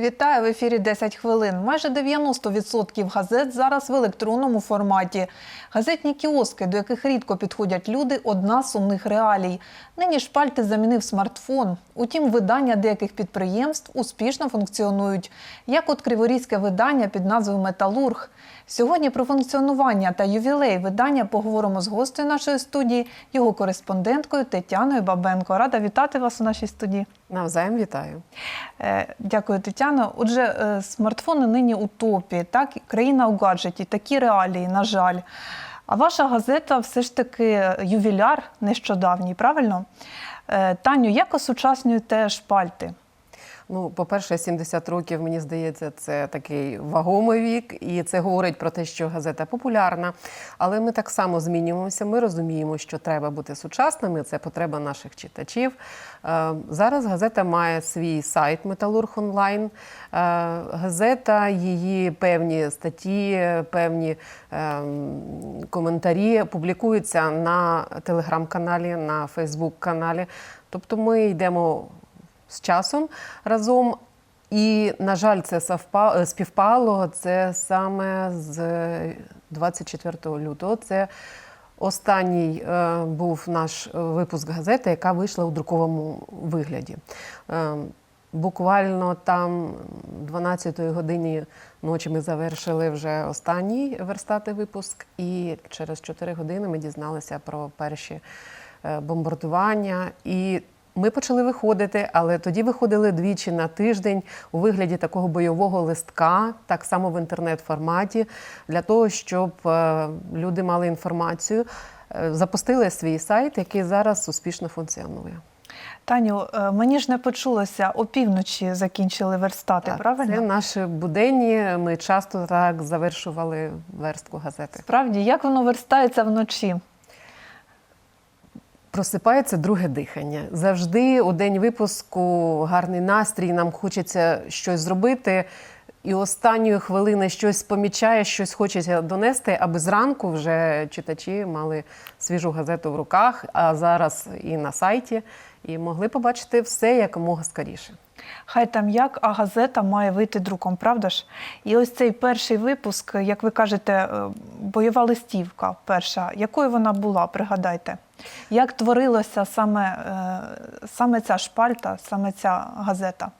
Вітаю в ефірі 10 хвилин. Майже 90% газет зараз в електронному форматі. Газетні кіоски, до яких рідко підходять люди, одна з сумних реалій. Нині шпальти замінив смартфон. Утім, видання деяких підприємств успішно функціонують, як от криворізьке видання під назвою Металург. Сьогодні про функціонування та ювілей видання поговоримо з гостею нашої студії, його кореспонденткою Тетяною Бабенко. Рада вітати вас у нашій студії. Навзаєм вітаю. Е, Дякую, Тетяно. Отже, е, смартфони нині у топі, так країна у гаджеті, такі реалії, на жаль. А ваша газета все ж таки ювіляр нещодавній, правильно? Е, Таню, як осучаснюєте шпальти? Ну, по-перше, 70 років, мені здається, це такий вагомий вік, і це говорить про те, що газета популярна. Але ми так само змінюємося. Ми розуміємо, що треба бути сучасними. Це потреба наших читачів. Е, Зараз газета має свій сайт Металург онлайн. Е, Газета, її певні статті, певні ем, коментарі публікуються на телеграм-каналі, на Фейсбук-каналі.Тобто ми йдемо з часом разом. І, на жаль, це е, співпало. Це саме з 24 лютого. Це останній е, був наш е, випуск газети, яка вийшла у друковому вигляді. Е, буквально там 12-ї годині ночі ми завершили вже останній верстати випуск, і через 4 години ми дізналися про перші е, бомбардування. І ми почали виходити, але тоді виходили двічі на тиждень у вигляді такого бойового листка, так само в інтернет-форматі, для того, щоб е, люди мали інформацію. Е, Запустили свій сайт, який зараз успішно функціонує. Таню, е, мені ж не почулося, опівночі закінчили верстати, правильно? Це наші буденні. Ми часто так завершували верстку газети. Справді, як воно верстається вночі? Просипається друге дихання. Завжди у день випуску гарний настрій, нам хочеться щось зробити. І останньої хвилини щось помічає, щось хочеться донести, аби зранку вже читачі мали свіжу газету в руках, а зараз і на сайті, і могли побачити все якомога скоріше. Хай там як, а газета має вийти друком, правда ж? І ось цей перший випуск, як ви кажете, е, бойова листівка перша. Якою вона була, пригадайте? Як творилося саме, е, саме ця шпальта, саме ця газета?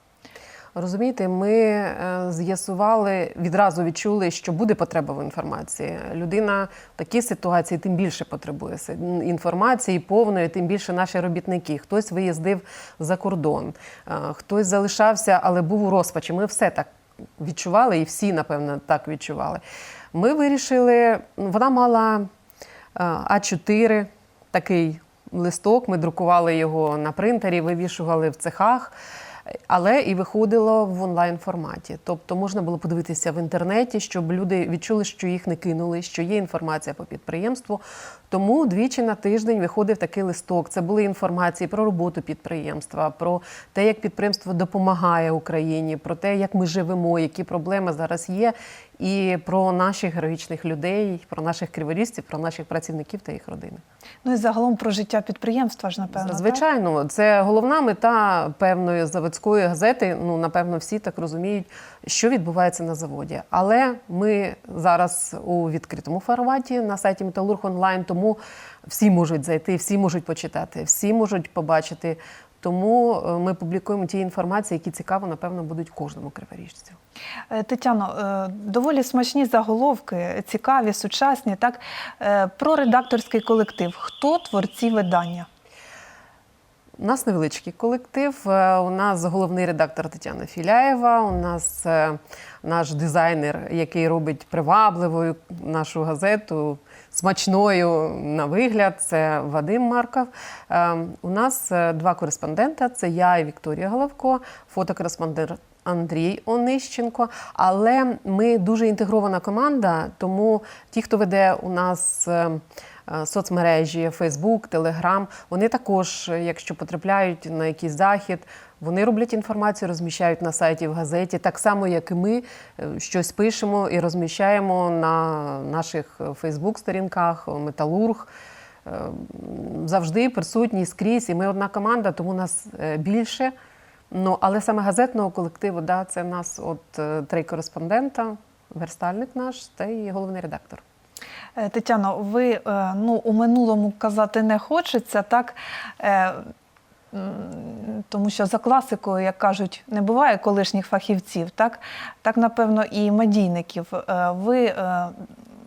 Розумієте, ми е, з'ясували, відразу відчули, що буде потреба в інформації. Людина в такій ситуації тим більше потребує інформації повної, тим більше наші робітники. Хтось виїздив за кордон, е, хтось залишався, але був у розпачі. Ми все так відчували, і всі, напевно, так відчували. Ми вирішили, вона мала е, А4, такий листок. Ми друкували його на принтері, вивішували в цехах. Але і виходило в онлайн форматі. Тобто можна було подивитися в інтернеті, щоб люди відчули, що їх не кинули, що є інформація по підприємству. Тому двічі на тиждень виходив такий листок. Це були інформації про роботу підприємства, про те, як підприємство допомагає Україні, про те, як ми живемо, які проблеми зараз є, і про наших героїчних людей, про наших криворізців, про наших працівників та їх родини. Ну і загалом про життя підприємства ж, напевно. так? Звичайно, це головна мета певної заводської газети. Ну, напевно, всі так розуміють, що відбувається на заводі. Але ми зараз у відкритому форматі на сайті Металург онлайн, тому всі можуть зайти, всі можуть почитати, всі можуть побачити. Тому е, ми публікуємо ті інформації, які цікаво, напевно, будуть кожному криворіжцю. Е, Тетяно, е, доволі смачні заголовки, цікаві, сучасні. Так про редакторський колектив. Хто творці видання? У нас невеличкий колектив. Е, У нас головний редактор Тетяна Філяєва. У нас е, наш дизайнер, який робить привабливою нашу газету, смачною на вигляд. Це Вадим Марков. Е, У нас два кореспондента: це я і Вікторія Головко, фотокореспондент. Андрій Онищенко, але ми дуже інтегрована команда, тому ті, хто веде у нас соцмережі, Фейсбук, Телеграм, вони також, е, якщо потрапляють на якийсь захід, вони роблять інформацію, розміщають на сайті в газеті, так само, як і ми е, щось пишемо і розміщаємо на наших Фейсбук-сторінках, Металург. Е, Завжди присутні скрізь, і ми одна команда, тому нас е, більше. Ну, але саме газетного колективу, да, це нас от е, три кореспондента, верстальник наш та і головний редактор. Е, Тетяно, ви е, ну, у минулому казати не хочеться, так? Е, Тому що за класикою, як кажуть, не буває колишніх фахівців, так, так напевно, і медійників. Ви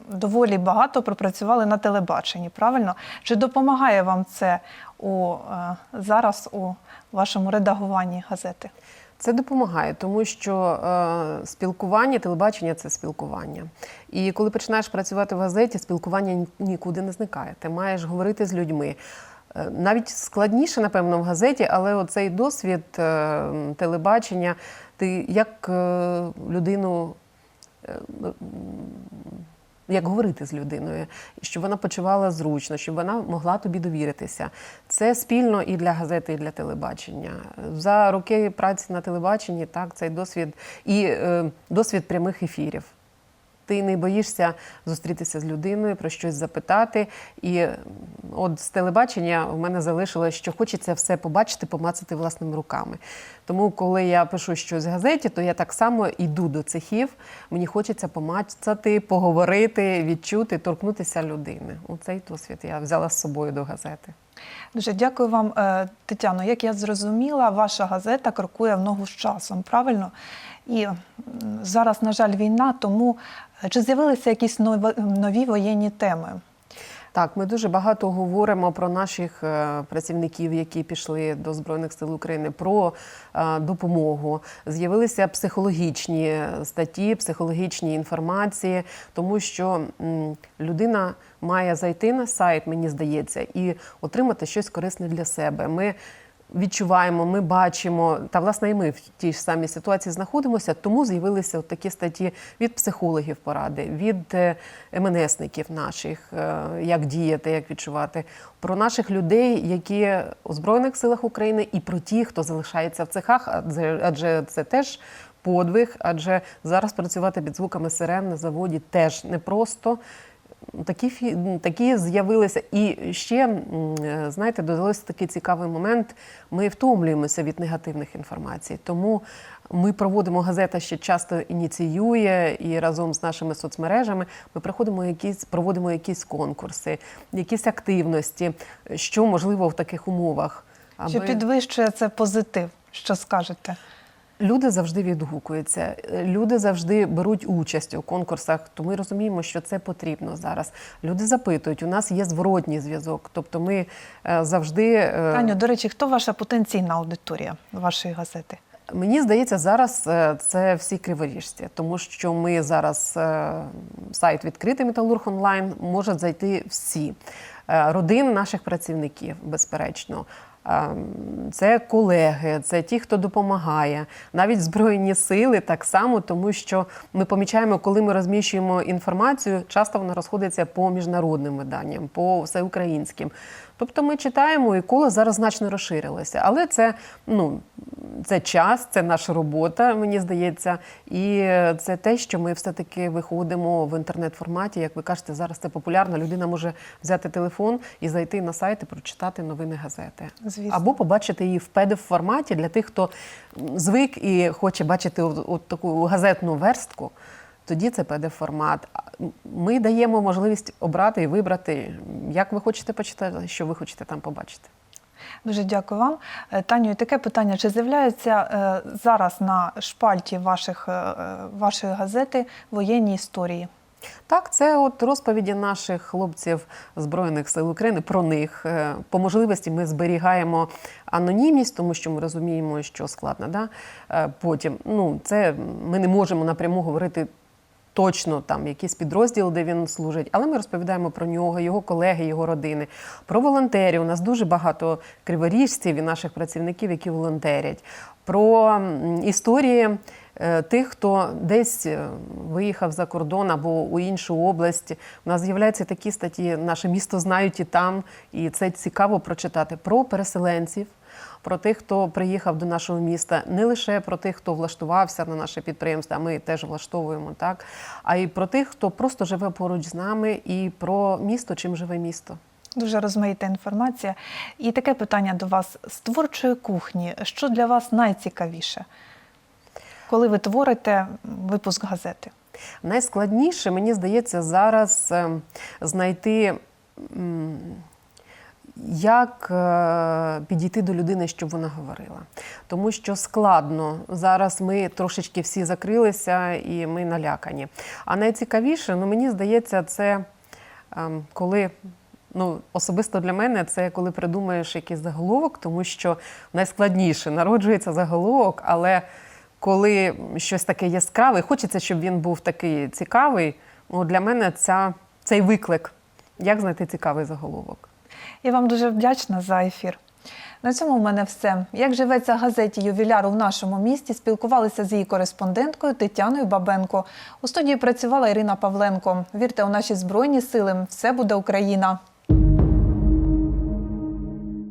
доволі багато пропрацювали на телебаченні, правильно? Чи допомагає вам це у, зараз у вашому редагуванні газети? Це допомагає, тому що е, спілкування, телебачення це спілкування. І коли починаєш працювати в газеті, спілкування нікуди не зникає. Ти маєш говорити з людьми. Е, Навіть складніше, напевно, в газеті, але оцей досвід е, телебачення, ти як е, людину. е, як говорити з людиною, щоб вона почувала зручно, щоб вона могла тобі довіритися. Це спільно і для газети, і для телебачення. За роки праці на телебаченні так цей досвід і е, досвід прямих ефірів. Ти не боїшся зустрітися з людиною, про щось запитати. І от з телебачення в мене залишилось, що хочеться все побачити, помацати власними руками. Тому, коли я пишу щось в газеті, то я так само йду до цехів. Мені хочеться помацати, поговорити, відчути, торкнутися людини. Оцей досвід я взяла з собою до газети. Дуже дякую вам, е, Тетяно. Як я зрозуміла, ваша газета крокує в ногу з часом, правильно? І зараз, на жаль, війна, тому е, чи з'явилися якісь нові, воєнні теми? Так, ми дуже багато говоримо про наших е, працівників, які пішли до Збройних сил України, про е, допомогу. З'явилися психологічні статті, психологічні інформації, тому що людина має зайти на сайт, мені здається, і отримати щось корисне для себе. Ми відчуваємо, ми бачимо, та власне і ми в тій ж самій ситуації знаходимося, тому з'явилися от такі статті від психологів поради, від е, МНСників наших, е, як діяти, як відчувати, про наших людей, які у Збройних силах України, і про ті, хто залишається в цехах, адже, адже це теж. Подвиг, адже зараз працювати під звуками сирен на заводі теж непросто. Такі такі з'явилися. І ще, е, знаєте, додалося такий цікавий момент. Ми втомлюємося від негативних інформацій. Тому ми проводимо газета ще часто ініціює і разом з нашими соцмережами ми проходимо якісь, проводимо якісь конкурси, якісь активності, що можливо в таких умовах. Чи підвищує це позитив? Що скажете? Люди завжди відгукуються, люди завжди беруть участь у конкурсах, то ми розуміємо, що це потрібно зараз. Люди запитують, у нас є зворотній зв'язок. Тобто ми е, завжди. е, Таню, до речі, хто ваша потенційна аудиторія вашої газети? Мені здається, зараз е, це всі криворіжці, тому що ми зараз е, сайт відкритий Металург онлайн можуть зайти всі Е, родини наших працівників, безперечно. Це колеги, це ті, хто допомагає, навіть збройні сили так само, тому що ми помічаємо, коли ми розміщуємо інформацію, часто вона розходиться по міжнародним виданням, по всеукраїнським. Тобто ми читаємо, і коло зараз значно розширилося. Але це, ну, це час, це наша робота, мені здається. І це те, що ми все-таки виходимо в інтернет-форматі. Як ви кажете, зараз це популярно. Людина може взяти телефон і зайти на сайт і прочитати новини газети. Звісно. Або побачити її в pdf форматі для тих, хто звик і хоче бачити от, от таку газетну верстку. Тоді це pdf формат. Ми даємо можливість обрати і вибрати, як ви хочете почитати, що ви хочете там побачити. Дуже дякую вам. Е, Таню, і таке питання: чи з'являються е, зараз на шпальті ваших, е, вашої газети воєнні історії? Так, це от розповіді наших хлопців Збройних сил України про них. По можливості ми зберігаємо анонімність, тому що ми розуміємо, що складно. Да? Потім ну, це ми не можемо напряму говорити. Точно там якийсь підрозділ, де він служить, але ми розповідаємо про нього, його колеги, його родини, про волонтерів. У нас дуже багато криворіжців і наших працівників, які волонтерять, про історії е, тих, хто десь е, виїхав за кордон або у іншу область. У нас з'являються такі статті, наше місто знають і там, і це цікаво прочитати про переселенців. Про тих, хто приїхав до нашого міста, не лише про тих, хто влаштувався на наше підприємство, а ми теж влаштовуємо так, а й про тих, хто просто живе поруч з нами, і про місто, чим живе місто. Дуже розмаїта інформація. І таке питання до вас з творчої кухні. Що для вас найцікавіше, коли ви творите випуск газети? Найскладніше, мені здається, зараз ем, знайти, як е, підійти до людини, щоб вона говорила. Тому що складно. Зараз ми трошечки всі закрилися і ми налякані. А найцікавіше, ну мені здається, це ем, коли. Ну, особисто для мене це коли придумаєш якийсь заголовок, тому що найскладніше народжується заголовок, але коли щось таке яскраве, хочеться, щоб він був такий цікавий. Ну, для мене ця, цей виклик. Як знайти цікавий заголовок? Я вам дуже вдячна за ефір. На цьому в мене все. Як живеться газеті ювіляру в нашому місті, спілкувалися з її кореспонденткою Тетяною Бабенко. У студії працювала Ірина Павленко. Вірте у наші збройні сили, все буде Україна.